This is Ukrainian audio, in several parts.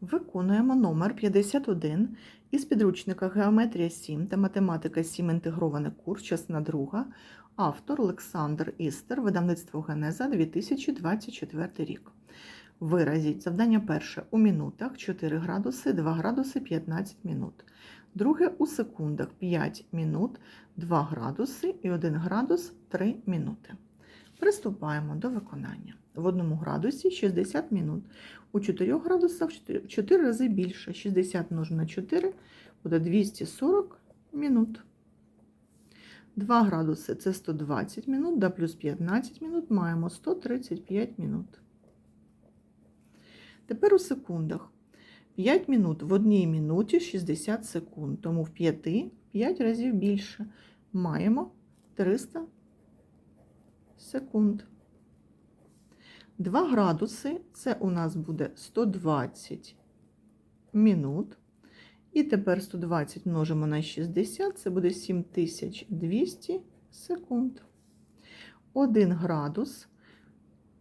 Виконуємо номер 51 із підручника Геометрія 7 та математика 7 інтегрований курс, частина 2, автор Олександр Істер, видавництво Генеза 2024 рік. Виразіть завдання перше у минутах 4 градуси, 2 градуси 15 минут. Друге у секундах 5 минут, 2 градуси і 1 градус 3 минути. Приступаємо до виконання. В одному градусі 60 минут. У 4 градусах в 4 рази більше. 60 множимо на 4 буде 240 минут. 2 градуси це 120 минут, да плюс 15 минут маємо 135 минут. Тепер у секундах. 5 минут в одній минуті 60 секунд, тому в 5 5 разів більше. Маємо 300 секунд. 2 градуси це у нас буде 120 минут. І тепер 120 множимо на 60, це буде 7200 секунд. 1 градус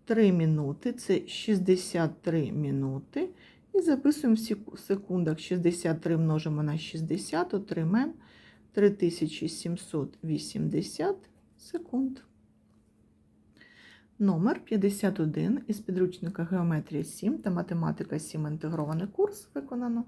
3 минути це 63 минути. І записуємо в секундах 63 множимо на 60, отримаємо 3780 секунд. Номер 51 із підручника Геометрія 7 та математика 7 інтегрований курс виконано.